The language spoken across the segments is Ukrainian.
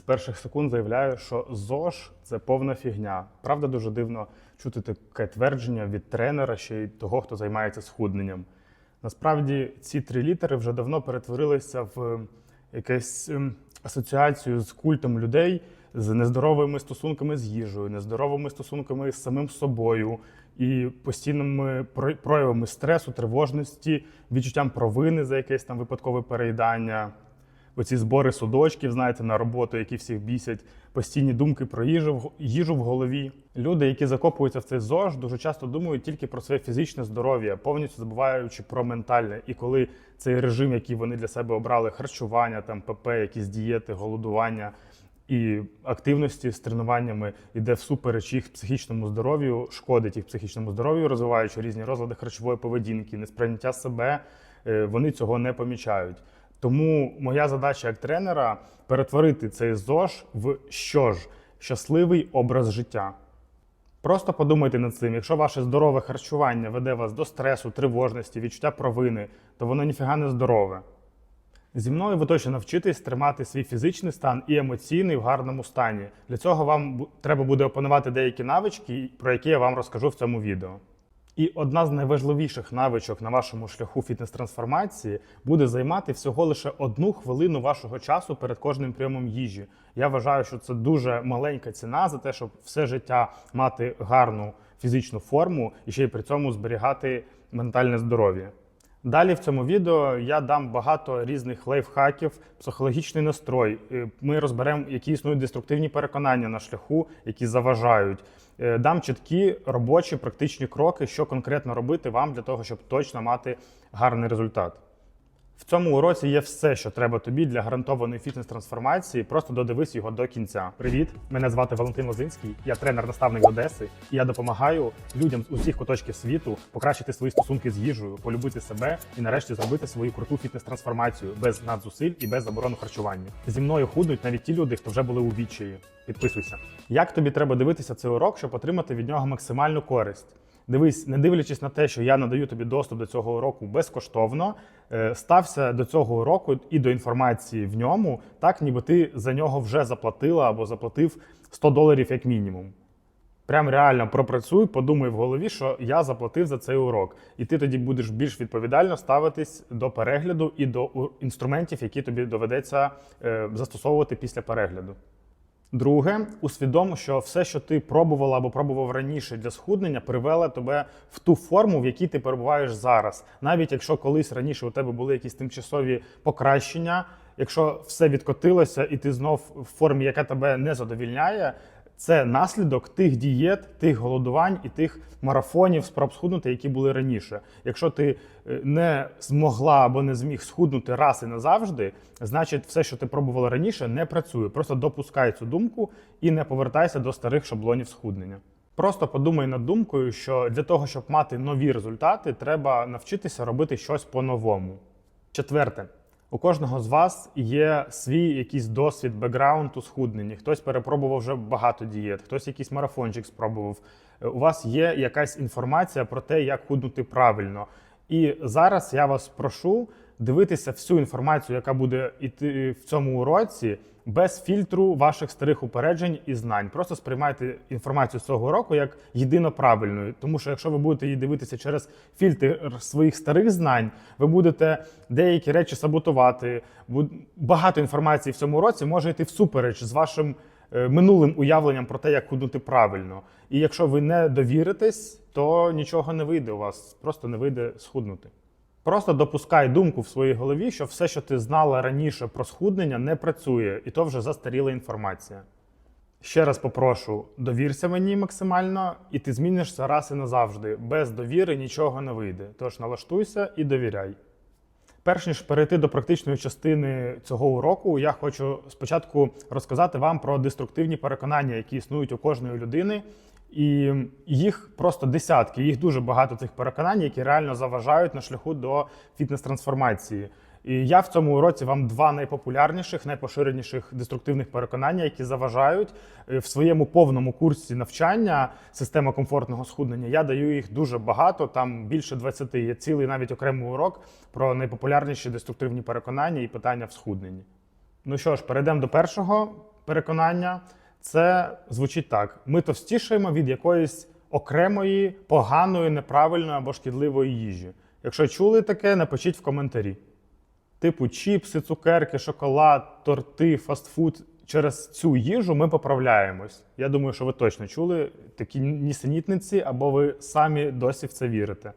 з перших секунд заявляю, що ЗОЖ це повна фігня. Правда, дуже дивно чути таке твердження від тренера, ще й того, хто займається схудненням. Насправді ці три літери вже давно перетворилися в якусь ем, асоціацію з культом людей з нездоровими стосунками з їжею, нездоровими стосунками з самим собою і постійними про- проявами стресу, тривожності, відчуттям провини за якесь там випадкове переїдання. Оці збори судочків, знаєте, на роботу, які всіх бісять, постійні думки про їжу, їжу в голові. Люди, які закопуються в цей ЗОЖ, дуже часто думають тільки про своє фізичне здоров'я, повністю забуваючи про ментальне. І коли цей режим, який вони для себе обрали, харчування, там ПП, якісь дієти, голодування і активності з тренуваннями йде всупереч їх психічному здоров'ю, шкодить їх психічному здоров'ю, розвиваючи різні розлади харчової поведінки, несприйняття себе, е, вони цього не помічають. Тому моя задача як тренера перетворити цей ЗОЖ в що ж щасливий образ життя. Просто подумайте над цим. Якщо ваше здорове харчування веде вас до стресу, тривожності, відчуття провини, то воно ніфіга не здорове. Зі мною ви точно навчитесь тримати свій фізичний стан і емоційний в гарному стані. Для цього вам треба буде опанувати деякі навички, про які я вам розкажу в цьому відео. І одна з найважливіших навичок на вашому шляху фітнес-трансформації буде займати всього лише одну хвилину вашого часу перед кожним прийомом їжі. Я вважаю, що це дуже маленька ціна за те, щоб все життя мати гарну фізичну форму і ще й при цьому зберігати ментальне здоров'я. Далі в цьому відео я дам багато різних лайфхаків, психологічний настрой. Е, Ми розберемо, які існують деструктивні переконання на шляху, які заважають. Е, Дам чіткі робочі практичні кроки, що конкретно робити вам для того, щоб точно мати гарний результат. В цьому уроці є все, що треба тобі для гарантованої фітнес-трансформації. Просто додивись його до кінця. Привіт! Мене звати Валентин Лозинський, я тренер-наставник з Одеси, і я допомагаю людям з усіх куточків світу покращити свої стосунки з їжею, полюбити себе і нарешті зробити свою круту фітнес-трансформацію без надзусиль і без заборону харчування. Зі мною худнуть навіть ті люди, хто вже були у відчаї. Підписуйся. Як тобі треба дивитися цей урок, щоб отримати від нього максимальну користь? Дивись, не дивлячись на те, що я надаю тобі доступ до цього уроку безкоштовно, стався до цього уроку і до інформації в ньому, так ніби ти за нього вже заплатила або заплатив 100 доларів як мінімум. Прям реально пропрацюй, подумай в голові, що я заплатив за цей урок, і ти тоді будеш більш відповідально ставитись до перегляду і до інструментів, які тобі доведеться е, застосовувати після перегляду. Друге, усвідом, що все, що ти пробувала або пробував раніше для схуднення, привело тебе в ту форму, в якій ти перебуваєш зараз. Навіть якщо колись раніше у тебе були якісь тимчасові покращення, якщо все відкотилося і ти знов в формі, яка тебе не задовільняє, це наслідок тих дієт, тих голодувань і тих марафонів спроб схуднути, які були раніше. Якщо ти е, не змогла або не зміг схуднути раз і назавжди, значить, все, що ти пробувала раніше, не працює. Просто допускай цю думку і не повертайся до старих шаблонів схуднення. Просто подумай над думкою, що для того, щоб мати нові результати, треба навчитися робити щось по-новому. Четверте. У кожного з вас є свій якийсь досвід, бекграунд у схудненні. Хтось перепробував вже багато дієт, хтось якийсь марафончик спробував. Е, У вас є якась інформація про те, як худнути правильно. І зараз я вас прошу дивитися всю інформацію, яка буде йти в цьому уроці, без фільтру ваших старих упереджень і знань. Просто сприймайте інформацію з цього уроку як єдино правильною. Тому що якщо ви будете її дивитися через фільтр своїх старих знань, ви будете деякі речі саботувати. Багато інформації в цьому уроці може йти всупереч з вашим е, минулим уявленням про те, як худнути правильно. І якщо ви не довіритесь, то нічого не вийде у вас, просто не вийде схуднути. Просто допускай думку в своїй голові, що все, що ти знала раніше про схуднення, не працює, і то вже застаріла інформація. Ще раз попрошу, довірся мені максимально, і ти змінишся раз і назавжди. Без довіри нічого не вийде. Тож налаштуйся і довіряй. Перш ніж перейти до практичної частини цього уроку, я хочу спочатку розказати вам про деструктивні переконання, які існують у кожної людини. І їх просто десятки, їх дуже багато цих переконань, які реально заважають на шляху до фітнес-трансформації. І я в цьому уроці вам два найпопулярніших, найпоширеніших деструктивних переконання, які заважають Е, в своєму повному курсі навчання система комфортного схуднення. Я даю їх дуже багато, там більше 20. Є цілий навіть окремий урок про найпопулярніші деструктивні переконання і питання в схудненні. Ну що ж, перейдемо до першого переконання це звучить так: ми товстішаємо від якоїсь окремої, поганої, неправильної або шкідливої їжі. Якщо чули таке, напишіть в коментарі. Типу чіпси, цукерки, шоколад, торти, фастфуд. Через цю їжу ми поправляємось. Я думаю, що ви точно чули такі нісенітниці, або ви самі досі в це вірите.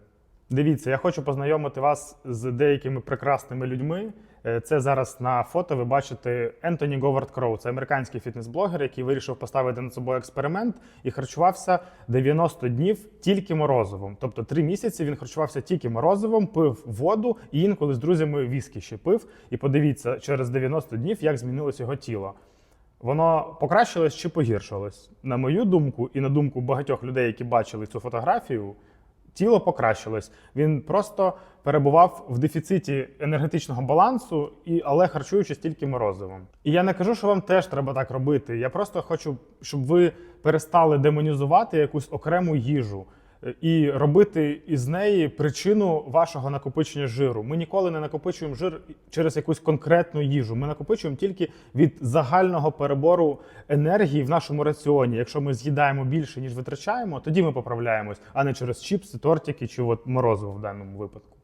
Дивіться, я хочу познайомити вас з деякими прекрасними людьми. Е, Це зараз на фото ви бачите Ентоні Говард Кроу. Це американський фітнес-блогер, який вирішив поставити над собою експеримент і харчувався 90 днів тільки морозивом. Тобто три місяці він харчувався тільки морозивом, пив воду і інколи з друзями віскі ще пив. І подивіться через 90 днів, як змінилось його тіло. Воно покращилось чи погіршилось? На мою думку, і на думку багатьох людей, які бачили цю фотографію, тіло покращилось. Він просто перебував в дефіциті енергетичного балансу, і, але харчуючись тільки морозивом. І я не кажу, що вам теж треба так робити. Я просто хочу, щоб ви перестали демонізувати якусь окрему їжу. І робити із неї причину вашого накопичення жиру. Ми ніколи не накопичуємо жир через якусь конкретну їжу. Ми накопичуємо тільки від загального перебору енергії в нашому раціоні. Якщо ми з'їдаємо більше, ніж витрачаємо, тоді ми поправляємось, а не через чіпси, тортики чи от морозиво в даному випадку.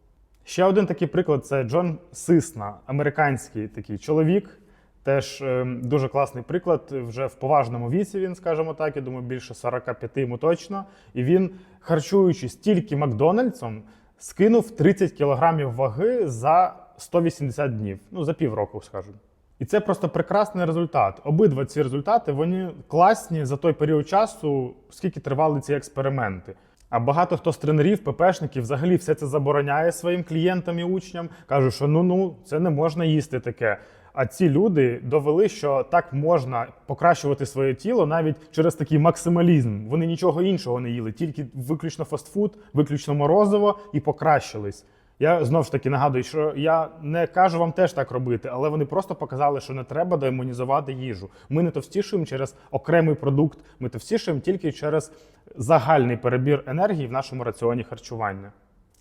Ще один такий приклад це Джон Сисна, американський такий чоловік. Теж е, дуже класний приклад. Вже в поважному віці він, скажімо так, я думаю, більше 45 йому точно. І він, харчуючись тільки Макдональдсом, скинув 30 кілограмів ваги за 180 днів. Ну, за півроку, скажу. І це просто прекрасний результат. Обидва ці результати вони класні за той період часу, скільки тривали ці експерименти. А багато хто з тренерів, ППшників взагалі все це забороняє своїм клієнтам і учням. кажуть, що ну ну це не можна їсти таке. А ці люди довели, що так можна покращувати своє тіло навіть через такий максималізм. Вони нічого іншого не їли, тільки виключно фастфуд, виключно морозиво і покращились. Я знову ж таки нагадую, що я не кажу вам теж так робити, але вони просто показали, що не треба демонізувати їжу. Ми не товстішуємо через окремий продукт, ми товстішуємо тільки через загальний перебір енергії в нашому раціоні харчування.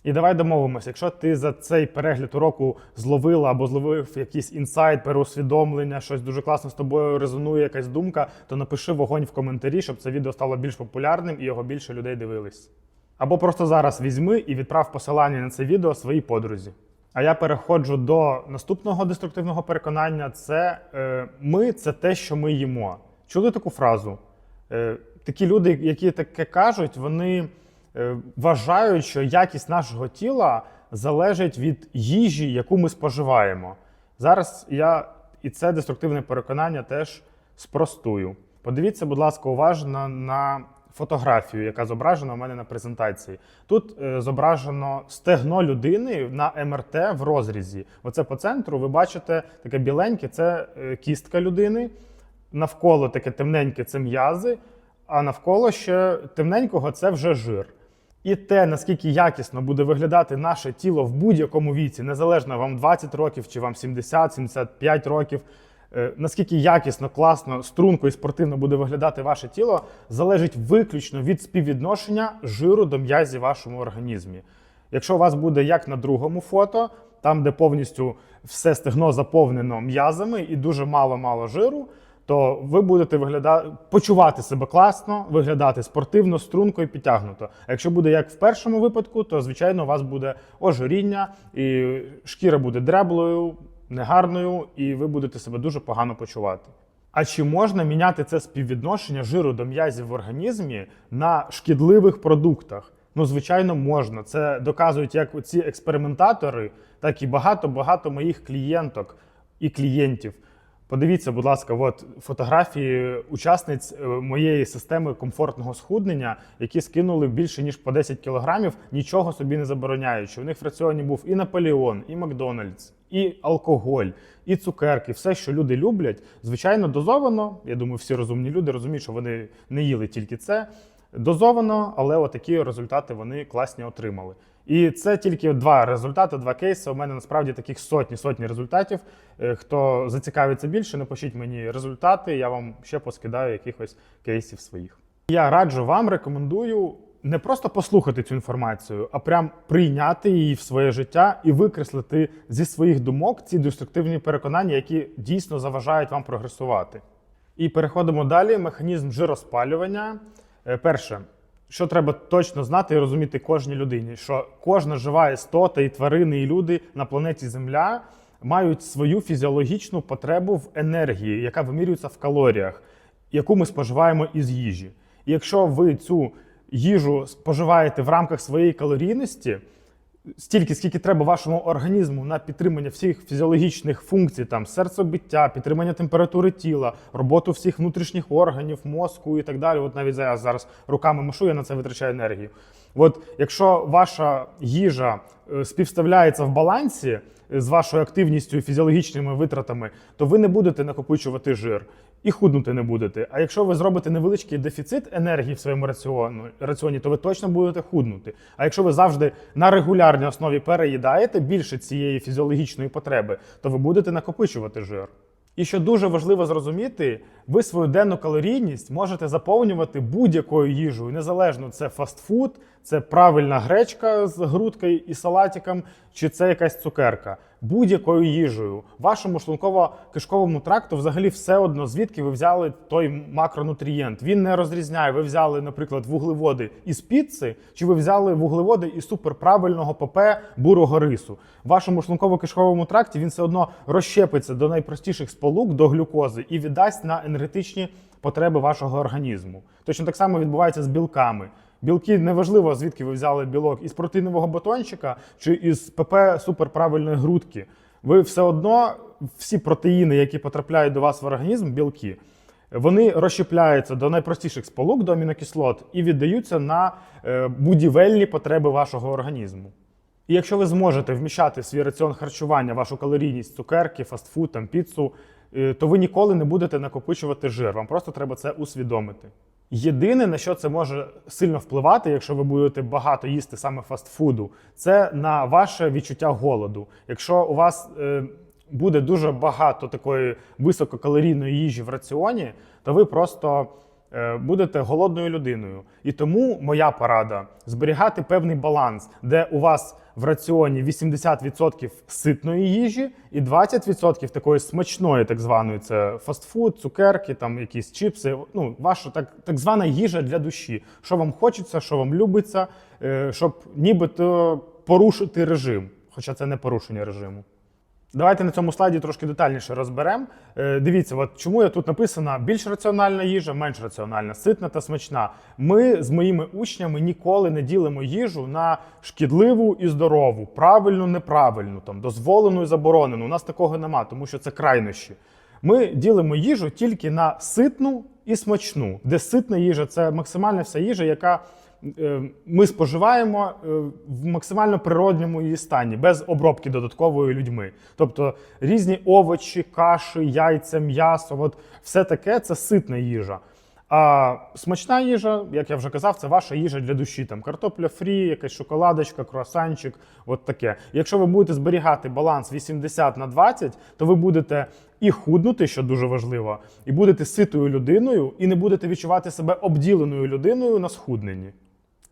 І давай домовимося, якщо ти за цей перегляд уроку зловила або зловив якийсь інсайт, переусвідомлення, щось дуже класно з тобою резонує, якась думка, то напиши вогонь в коментарі, щоб це відео стало більш популярним і його більше людей дивились. Або просто зараз візьми і відправ посилання на це відео своїй подрузі. А я переходжу до наступного деструктивного переконання: це е, ми це те, що ми їмо. Чули таку фразу? Е, такі люди, які таке кажуть, вони вважають, що якість нашого тіла залежить від їжі, яку ми споживаємо. Зараз я і це деструктивне переконання теж спростую. Подивіться, будь ласка, уважно на фотографію, яка зображена у мене на презентації. Тут е, зображено стегно людини на МРТ в розрізі. Оце по центру ви бачите таке біленьке це е, кістка людини. Навколо таке темненьке це м'язи, а навколо ще темненького це вже жир. І те, наскільки якісно буде виглядати наше тіло в будь-якому віці, незалежно вам 20 років чи вам 70-75 років, е, наскільки якісно, класно, струнко і спортивно буде виглядати ваше тіло, залежить виключно від співвідношення жиру до м'язів в вашому організмі. Якщо у вас буде як на другому фото, там, де повністю все стегно заповнено м'язами і дуже мало-мало жиру, то ви будете виглядати, почувати себе класно, виглядати спортивно, струнко і підтягнуто. А якщо буде як в першому випадку, то звичайно у вас буде ожиріння, і шкіра буде дреблою, негарною, і ви будете себе дуже погано почувати. А чи можна міняти це співвідношення жиру до м'язів в організмі на шкідливих продуктах? Ну, звичайно, можна. Це доказують як ці експериментатори, так і багато-багато моїх клієнток і клієнтів. Подивіться, будь ласка, от фотографії учасниць е, моєї системи комфортного схуднення, які скинули більше ніж по 10 кілограмів, нічого собі не забороняючи. У них в раціоні був і Наполеон, і Макдональдс, і алкоголь, і цукерки, все, що люди люблять, звичайно, дозовано. Я думаю, всі розумні люди розуміють, що вони не їли тільки це. Дозовано, але отакі результати вони класні отримали. І це тільки два результати, два кейси. У мене насправді таких сотні сотні результатів. Е, Хто зацікавиться більше, напишіть мені результати. Я вам ще поскидаю якихось кейсів своїх. Я раджу вам, рекомендую не просто послухати цю інформацію, а прям прийняти її в своє життя і викреслити зі своїх думок ці деструктивні переконання, які дійсно заважають вам прогресувати. І переходимо далі. Механізм жироспалювання. Е, Перше, що треба точно знати і розуміти кожній людині, що кожна жива істота, і тварини, і люди на планеті Земля мають свою фізіологічну потребу в енергії, яка вимірюється в калоріях, яку ми споживаємо із їжі. І якщо ви цю їжу споживаєте в рамках своєї калорійності, стільки, скільки треба вашому організму на підтримання всіх фізіологічних функцій, там серцебиття, підтримання температури тіла, роботу всіх внутрішніх органів, мозку і так далі. От навіть я зараз руками машу, я на це витрачаю енергію. От якщо ваша їжа е, співставляється в балансі е, з вашою активністю і фізіологічними витратами, то ви не будете накопичувати жир і худнути не будете. А якщо ви зробите невеличкий дефіцит енергії в своєму раціону, раціоні, то ви точно будете худнути. А якщо ви завжди на регулярній основі переїдаєте більше цієї фізіологічної потреби, то ви будете накопичувати жир. І що дуже важливо зрозуміти, ви свою денну калорійність можете заповнювати будь-якою їжею, незалежно це фастфуд, це правильна гречка з грудкою і салатиком, чи це якась цукерка. Будь-якою їжею. Вашому шлунково-кишковому тракту взагалі все одно, звідки ви взяли той макронутрієнт. Він не розрізняє. Ви взяли, наприклад, вуглеводи із піци, чи ви взяли вуглеводи із суперправильного ПП бурого рису. Вашому шлунково-кишковому тракті він все одно розщепиться до найпростіших сполук, до глюкози і віддасть на енергетичні потреби вашого організму. Точно так само відбувається з білками. Білки неважливо, звідки ви взяли білок із протеїнового батончика чи із ПП суперправильної грудки. Ви все одно всі протеїни, які потрапляють до вас в організм, білки, вони розщепляються до найпростіших сполук, до амінокислот, і віддаються на е, будівельні потреби вашого організму. І якщо ви зможете вміщати в свій раціон харчування, вашу калорійність, цукерки, фастфуд, там, піцу, то ви ніколи не будете накопичувати жир. Вам просто треба це усвідомити. Єдине, на що це може сильно впливати, якщо ви будете багато їсти саме фастфуду, це на ваше відчуття голоду. Якщо у вас е, буде дуже багато такої висококалорійної їжі в раціоні, то ви просто е, будете голодною людиною. І тому моя порада зберігати певний баланс, де у вас в раціоні 80% ситної їжі і 20% такої смачної, так званої, це фастфуд, цукерки, там якісь чіпси. Ну, ваша так, так звана їжа для душі. Що вам хочеться, що вам любиться, е, щоб нібито порушити режим, хоча це не порушення режиму. Давайте на цьому слайді трошки детальніше розберемо. Е, Дивіться, от чому я тут написано більш раціональна їжа, менш раціональна, ситна та смачна. Ми з моїми учнями ніколи не ділимо їжу на шкідливу і здорову, правильну, неправильну, там дозволену і заборонену. У нас такого нема, тому що це крайнощі. Ми ділимо їжу тільки на ситну і смачну, де ситна їжа це максимальна вся їжа, яка ми споживаємо е, в максимально природньому її стані, без обробки додаткової людьми. Тобто різні овочі, каші, яйця, м'ясо, от все таке це ситна їжа. А смачна їжа, як я вже казав, це ваша їжа для душі. Там картопля фрі, якась шоколадочка, круасанчик, от таке. Якщо ви будете зберігати баланс 80 на 20, то ви будете і худнути, що дуже важливо, і будете ситою людиною, і не будете відчувати себе обділеною людиною на схудненні.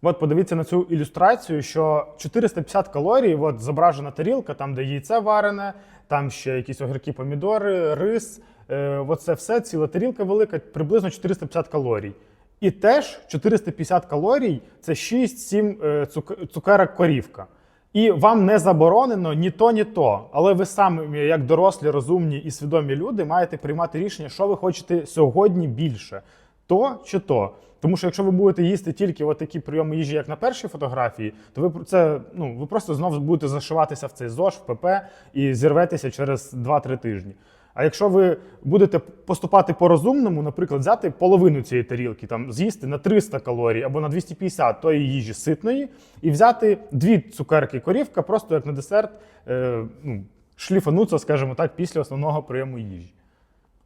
От подивіться на цю ілюстрацію, що 450 калорій, от зображена тарілка, там, де яйце варене, там ще якісь огірки, помідори, рис. Е, оце все, ціла тарілка велика, приблизно 450 калорій. І теж 450 калорій це 6-7 е, цукерок корівка. І вам не заборонено ні то, ні то. Але ви самі, як дорослі, розумні і свідомі люди, маєте приймати рішення, що ви хочете сьогодні більше. То чи то. Тому що якщо ви будете їсти тільки от такі прийоми їжі, як на першій фотографії, то ви це ну ви просто знову будете зашиватися в цей ЗОЖ, в ПП і зірветеся через 2-3 тижні. А якщо ви будете поступати по-розумному, наприклад, взяти половину цієї тарілки, там з'їсти на 300 калорій або на 250 тої їжі ситної, і взяти дві цукерки корівка, просто як на десерт, е, ну, шліфануться, скажімо так, після основного прийому їжі.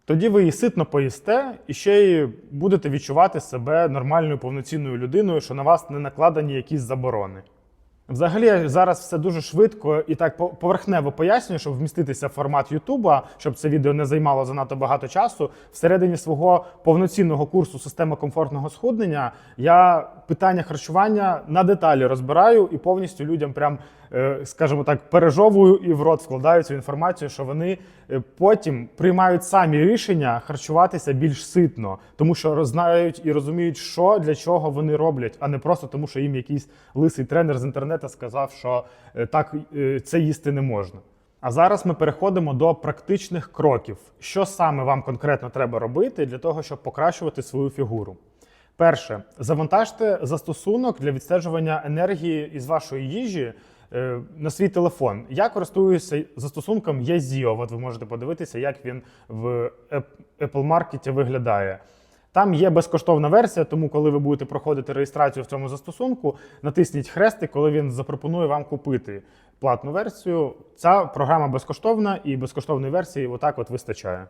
Тоді ви і ситно поїсте, і ще й будете відчувати себе нормальною повноцінною людиною, що на вас не накладені якісь заборони. Взагалі, я зараз все дуже швидко і так поверхнево пояснюю, щоб вміститися в формат Ютуба, щоб це відео не займало занадто багато часу. Всередині свого повноцінного курсу система комфортного схуднення я питання харчування на деталі розбираю і повністю людям прям скажімо так, пережовують і в рот вкладають цю інформацію, що вони е, потім приймають самі рішення харчуватися більш ситно, тому що знають і розуміють, що для чого вони роблять, а не просто тому, що їм якийсь лисий тренер з інтернету сказав, що е, так е, це їсти не можна. А зараз ми переходимо до практичних кроків. Що саме вам конкретно треба робити для того, щоб покращувати свою фігуру? Перше, завантажте застосунок для відстежування енергії із вашої їжі е, на свій телефон. Я користуюся застосунком Yazio. От ви можете подивитися, як він в Apple Market виглядає. Там є безкоштовна версія, тому коли ви будете проходити реєстрацію в цьому застосунку, натисніть хрестик, коли він запропонує вам купити платну версію. Ця програма безкоштовна і безкоштовної версії отак от вистачає.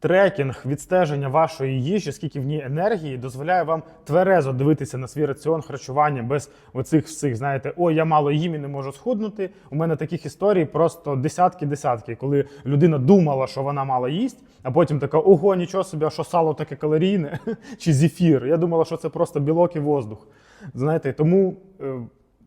Трекінг відстеження вашої їжі, скільки в ній енергії, дозволяє вам тверезо дивитися на свій раціон харчування без оцих всіх, знаєте, ой, я мало їм і не можу схуднути. У мене таких історій просто десятки-десятки, коли людина думала, що вона мало їсть, а потім така, ого, нічого собі, а що сало таке калорійне чи зефір. Я думала, що це просто білок і воздух. Знаєте, тому е,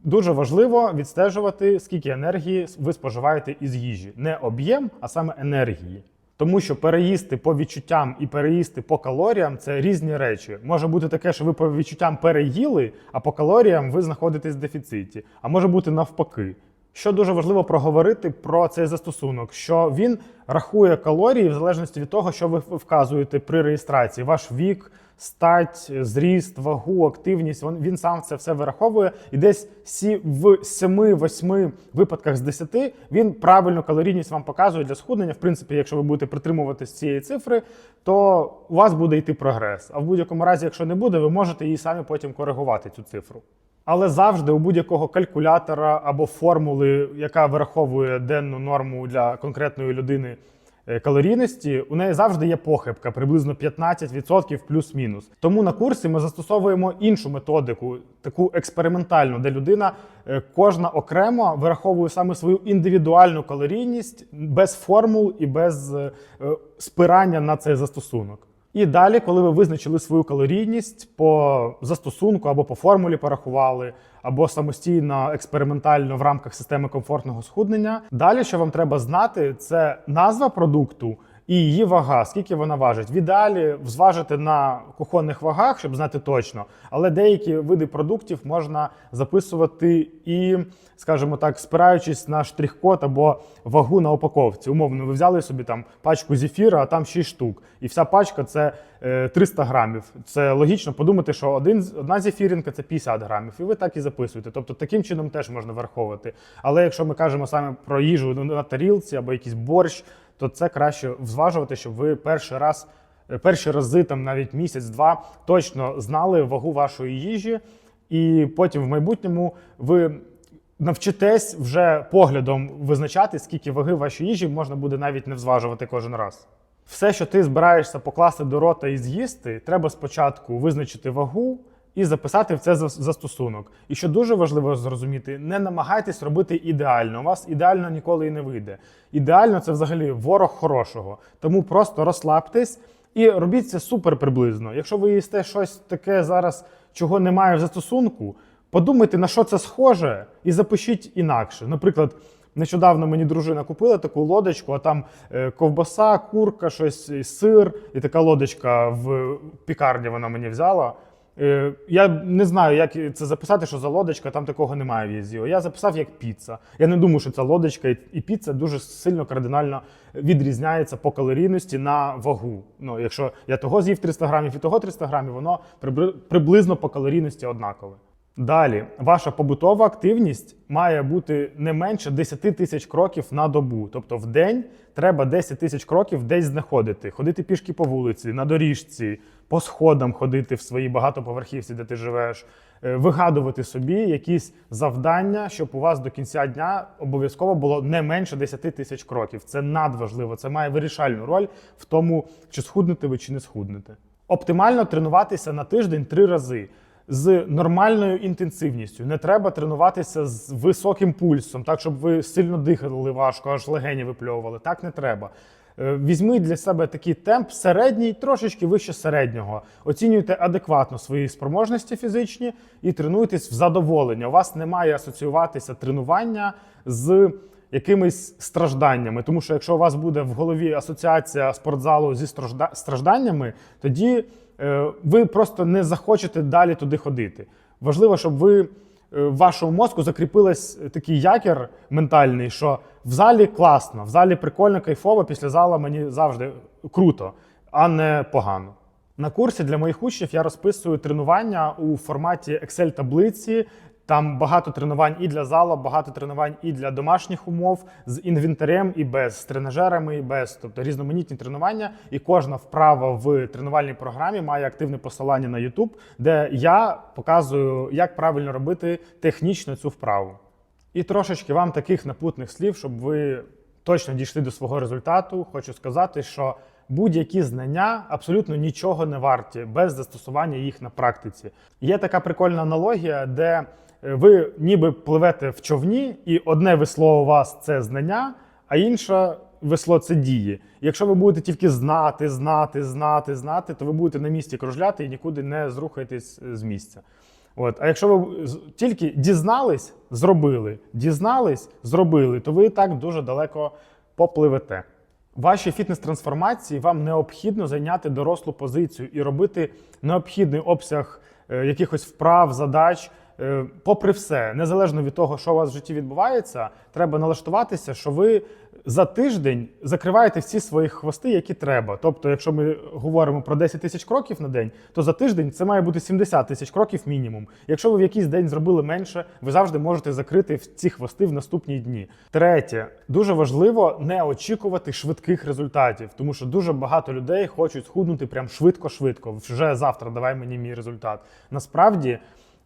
дуже важливо відстежувати, скільки енергії ви споживаєте із їжі. Не об'єм, а саме енергії. Тому що переїсти по відчуттям і переїсти по калоріям це різні речі. Може бути таке, що ви по відчуттям переїли, а по калоріям ви знаходитесь в дефіциті. А може бути навпаки. Що дуже важливо проговорити про цей застосунок, що він рахує калорії в залежності від того, що ви вказуєте при реєстрації. Ваш вік, стать, зріст, вагу, активність. Він, сам це все вираховує. І десь в 7-8 випадках з 10 він правильну калорійність вам показує для схуднення. В принципі, якщо ви будете притримуватись цієї цифри, то у вас буде йти прогрес. А в будь-якому разі, якщо не буде, ви можете її самі потім коригувати цю цифру. Але завжди у будь-якого калькулятора або формули, яка вираховує денну норму для конкретної людини калорійності, у неї завжди є похибка, приблизно 15% плюс-мінус. Тому на курсі ми застосовуємо іншу методику, таку експериментальну, де людина е, кожна окремо вираховує саме свою індивідуальну калорійність без формул і без е, е, спирання на цей застосунок. І далі, коли ви визначили свою калорійність по застосунку або по формулі порахували, або самостійно експериментально в рамках системи комфортного схуднення. Далі, що вам треба знати, це назва продукту і її вага, скільки вона важить. В ідеалі зважити на кухонних вагах, щоб знати точно, але деякі види продуктів можна записувати і, скажімо так, спираючись на штрих-код або вагу на упаковці. Умовно, ви взяли собі там пачку зефіра, а там 6 штук, і вся пачка це е, 300 грамів. Це логічно подумати, що один, одна зефіринка це 50 грамів, і ви так і записуєте. Тобто таким чином теж можна враховувати. Але якщо ми кажемо саме про їжу на тарілці або якийсь борщ, то це краще зважувати, щоб ви перший раз, е, перші рази, там навіть місяць-два, точно знали вагу вашої їжі, і потім в майбутньому ви навчитесь вже поглядом визначати, скільки ваги вашої їжі можна буде навіть не взважувати кожен раз. Все, що ти збираєшся покласти до рота і з'їсти, треба спочатку визначити вагу і записати в це застосунок. І що дуже важливо зрозуміти, не намагайтесь робити ідеально. У вас ідеально ніколи і не вийде. Ідеально це взагалі ворог хорошого. Тому просто розслабтесь і робіть це супер приблизно. Якщо ви їсте щось таке зараз, чого немає в застосунку, подумайте, на що це схоже, і запишіть інакше. Наприклад. Нещодавно мені дружина купила таку лодочку, а там е, ковбаса, курка, щось, сир, і така лодочка в пікарні вона мені взяла. Е, Я не знаю, як це записати, що за лодочка, там такого немає в Єзіо. Я записав як піца. Я не думаю, що ця лодочка і- піца дуже сильно кардинально відрізняється по калорійності на вагу. Ну, якщо я того з'їв 300 грамів і того 300 грамів, воно приблизно по калорійності однакове. Далі, ваша побутова активність має бути не менше 10 тисяч кроків на добу. Тобто в день треба 10 тисяч кроків десь знаходити, ходити пішки по вулиці, на доріжці, по сходам ходити в своїй багатоповерхівці, де ти живеш, е, вигадувати собі якісь завдання, щоб у вас до кінця дня обов'язково було не менше 10 тисяч кроків. Це надважливо. Це має вирішальну роль в тому, чи схуднете ви чи не схуднете. Оптимально тренуватися на тиждень три рази з нормальною інтенсивністю. Не треба тренуватися з високим пульсом, так щоб ви сильно дихали важко, аж легені випльовували. Так не треба. Е, Візьміть для себе такий темп середній, трошечки вище середнього. Оцінюйте адекватно свої спроможності фізичні і тренуйтесь в задоволення. У вас не має асоціюватися тренування з якимись стражданнями. Тому що якщо у вас буде в голові асоціація спортзалу зі стражда- стражданнями, тоді е, ви просто не захочете далі туди ходити. Важливо, щоб ви в вашому мозку закріпилась такий якір ментальний, що в залі класно, в залі прикольно, кайфово, після зала мені завжди круто, а не погано. На курсі для моїх учнів я розписую тренування у форматі Excel-таблиці. Там багато тренувань і для зала, багато тренувань і для домашніх умов з інвентарем і без, з тренажерами і без, тобто різноманітні тренування. І кожна вправа в тренувальній програмі має активне посилання на YouTube, де я показую, як правильно робити технічно цю вправу. І трошечки вам таких напутних слів, щоб ви точно дійшли до свого результату. Хочу сказати, що будь-які знання абсолютно нічого не варті без застосування їх на практиці. Є така прикольна аналогія, де ви ніби пливете в човні, і одне весло у вас це знання, а інше весло це дії. Якщо ви будете тільки знати, знати, знати, знати, то ви будете на місці кружляти і нікуди не зрухаєтесь е, з місця. От. А якщо ви тільки дізнались, зробили, дізнались, зробили, то ви так дуже далеко попливете. Вашій фітнес-трансформації вам необхідно зайняти дорослу позицію і робити необхідний обсяг е, якихось вправ, задач. Е, попри все, незалежно від того, що у вас в житті відбувається, треба налаштуватися, що ви за тиждень закриваєте всі свої хвости, які треба. Тобто, якщо ми говоримо про 10 тисяч кроків на день, то за тиждень це має бути 70 тисяч кроків мінімум. Якщо ви в якийсь день зробили менше, ви завжди можете закрити ці хвости в наступні дні. Третє, дуже важливо не очікувати швидких результатів, тому що дуже багато людей хочуть схуднути прям швидко-швидко. Вже завтра давай мені мій результат. Насправді.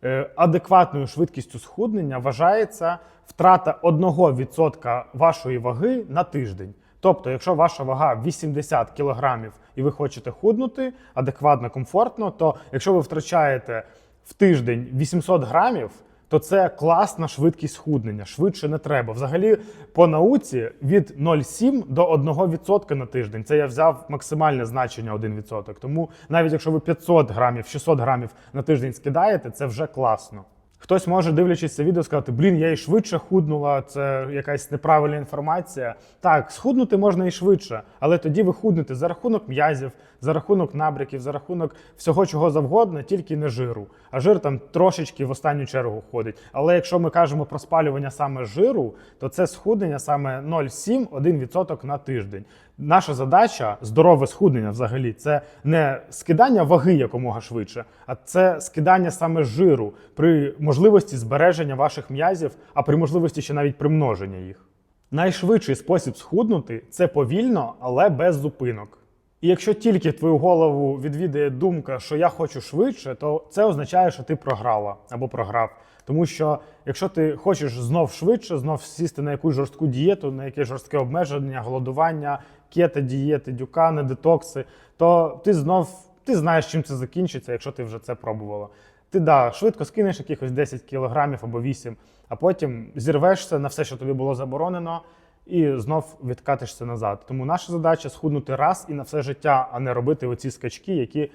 Е, адекватною швидкістю схуднення вважається втрата 1% вашої ваги на тиждень. Тобто, якщо ваша вага 80 кг і ви хочете худнути адекватно, комфортно, то якщо ви втрачаєте в тиждень 800 грамів, то це класна швидкість схуднення. Швидше не треба. Взагалі, по науці від 0,7 до 1% на тиждень. Це я взяв максимальне значення 1%. Тому навіть якщо ви 500 грамів, 600 грамів на тиждень скидаєте, це вже класно. Хтось може, дивлячись це відео, сказати: блін, я і швидше худнула, це якась неправильна інформація. Так, схуднути можна і швидше, але тоді ви худнете за рахунок м'язів, за рахунок набряків, за рахунок всього чого завгодно, тільки не жиру. А жир там трошечки в останню чергу входить. Але якщо ми кажемо про спалювання саме жиру, то це схуднення саме 0,7-1% на тиждень. Наша задача здорове схуднення взагалі це не скидання ваги якомога швидше, а це скидання саме жиру при можливості збереження ваших м'язів, а при можливості ще навіть примноження їх. Найшвидший спосіб схуднути це повільно, але без зупинок. І якщо тільки твою голову відвідає думка, що я хочу швидше, то це означає, що ти програла або програв. Тому що якщо ти хочеш знов швидше, знов сісти на якусь жорстку дієту, на якесь жорстке обмеження, голодування, кето, дієти, дюкани, детокси, то ти знов ти знаєш, чим це закінчиться, якщо ти вже це пробувала. Ти да, швидко скинеш якихось 10 кілограмів або 8, а потім зірвешся на все, що тобі було заборонено, і знов відкатишся назад. Тому наша задача схуднути раз і на все життя, а не робити оці скачки, які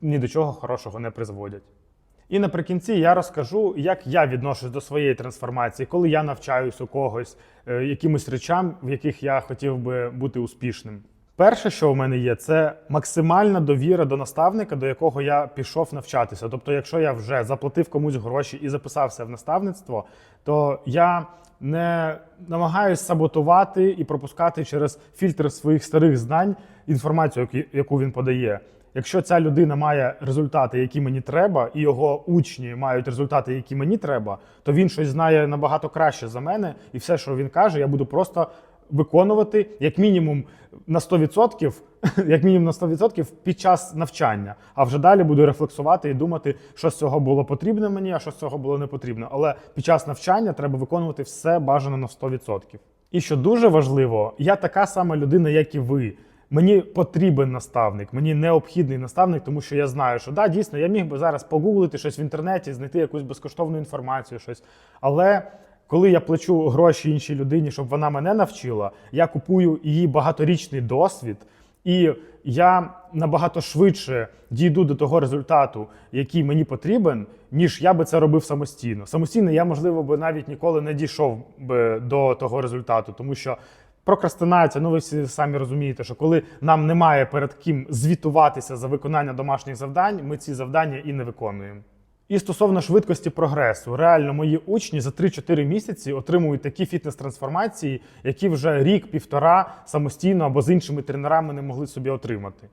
ні до чого хорошого не призводять. І наприкінці я розкажу, як я відношусь до своєї трансформації, коли я навчаюсь у когось е, якимось речам, в яких я хотів би бути успішним. Перше, що у мене є, це максимальна довіра до наставника, до якого я пішов навчатися. Тобто, якщо я вже заплатив комусь гроші і записався в наставництво, то я не намагаюсь саботувати і пропускати через фільтр своїх старих знань інформацію, яку- яку він подає. Якщо ця людина має результати, які мені треба, і його учні мають результати, які мені треба, то він щось знає набагато краще за мене, і все, що він каже, я буду просто виконувати як мінімум на 100%, як мінімум на 100% під час навчання. А вже далі буду рефлексувати і думати, що з цього було потрібно мені, а що з цього було не потрібно. Але під час навчання треба виконувати все бажано на 100%. І що дуже важливо, я така сама людина, як і ви. Мені потрібен наставник, мені необхідний наставник, тому що я знаю, що да, дійсно, я міг би зараз погуглити щось в інтернеті, знайти якусь безкоштовну інформацію, щось. Але Коли я плачу гроші іншій людині, щоб вона мене навчила, я купую її багаторічний досвід, і я набагато швидше дійду до того результату, який мені потрібен, ніж я би це робив самостійно. Самостійно я, можливо, би навіть ніколи не дійшов би до того результату, тому що прокрастинація, ну ви всі самі розумієте, що коли нам немає перед ким звітуватися за виконання домашніх завдань, ми ці завдання і не виконуємо. І стосовно швидкості прогресу, реально мої учні за 3-4 місяці отримують такі фітнес-трансформації, які вже рік-півтора самостійно або з іншими тренерами не могли собі отримати.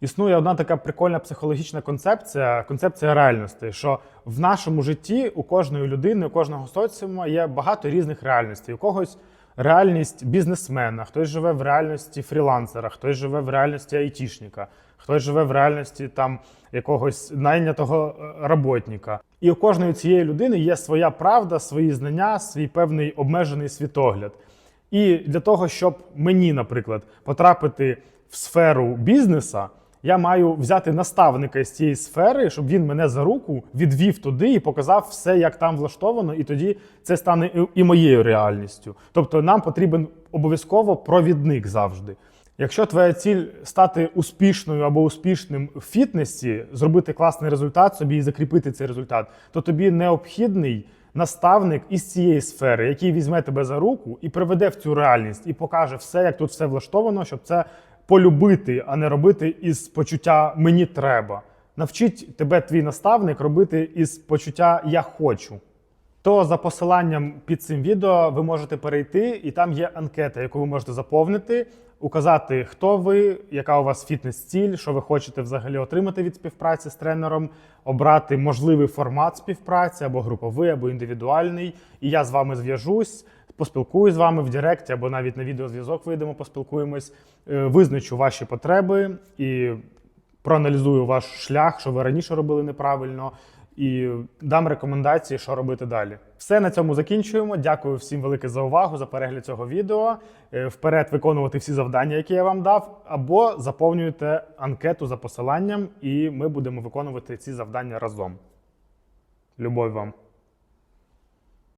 Існує одна така прикольна психологічна концепція концепція реальності, що в нашому житті у кожної людини, у кожного соціуму є багато різних реальностей. У когось реальність бізнесмена, хтось живе в реальності фрілансера, хтось живе в реальності айтішника, хтось живе в реальності там якогось найнятого е, роботника. І у кожної цієї людини є своя правда, свої знання, свій певний обмежений світогляд. І для того, щоб мені, наприклад, потрапити в сферу бізнеса, я маю взяти наставника з цієї сфери, щоб він мене за руку відвів туди і показав все, як там влаштовано, і тоді це стане і- моєю реальністю. Тобто нам потрібен обов'язково провідник завжди. Якщо твоя ціль стати успішною або успішним в фітнесі, зробити класний результат собі і закріпити цей результат, то тобі необхідний наставник із цієї сфери, який візьме тебе за руку і приведе в цю реальність, і покаже все, як тут все влаштовано, щоб це полюбити, а не робити із почуття мені треба. Навчить тебе твій наставник робити із почуття я хочу. То за посиланням під цим відео ви можете перейти, і там є анкета, яку ви можете заповнити, указати, хто ви, яка у вас фітнес-ціль, що ви хочете взагалі отримати від співпраці з тренером, обрати можливий формат співпраці або груповий, або індивідуальний. І я з вами зв'яжусь, поспілкуюсь з вами в Директі, або навіть на відеозв'язок вийдемо, поспілкуємось, е, визначу ваші потреби і проаналізую ваш шлях, що ви раніше робили неправильно, і дам рекомендації, що робити далі. Все на цьому закінчуємо. Дякую всім велике за увагу, за перегляд цього відео. Е, Вперед виконувати всі завдання, які я вам дав, або заповнюйте анкету за посиланням, і ми будемо виконувати ці завдання разом. Любов вам!